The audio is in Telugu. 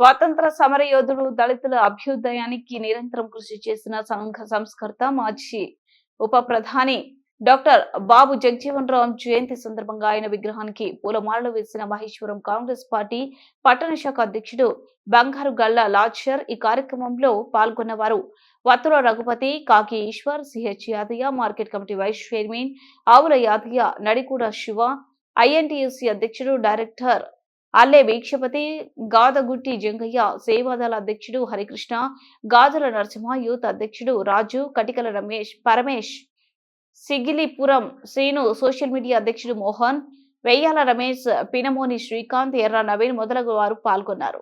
స్వాతంత్ర సమర యోధుడు దళితుల అభ్యుదయానికి నిరంతరం కృషి చేసిన సంఘ సంస్కర్త మాజీ ఉప ప్రధాని డాక్టర్ బాబు జగజీవన్ రామ్ జయంతి సందర్భంగా ఆయన విగ్రహానికి పూలమాలలు వేసిన మహేశ్వరం కాంగ్రెస్ పార్టీ పట్టణ శాఖ అధ్యక్షుడు బంగారు గల్ల లాచర్ ఈ కార్యక్రమంలో పాల్గొన్నవారు. Vattula Raghupathi Kaki Eshwar CH Yadaiah market committee vice chairman Avula Yadaiah Nadikuda Shiva INTUC అధ్యక్షుడు డైరెక్టర్ అల్లె వీక్షపతి గాదగుట్టి జంగయ్య సేవాదళ అధ్యక్షుడు హరికృష్ణ గాజుల నరసింహ యూత్ అధ్యక్షుడు రాజు కటికల రమేష్ పరమేష్ సిగిలిపురం శ్రీను సోషల్ మీడియా అధ్యక్షుడు మోహన్ వెయ్యాల రమేష్ పినమోని శ్రీకాంత్ ఎర్ర నవీన్ మొదలగు వారు పాల్గొన్నారు.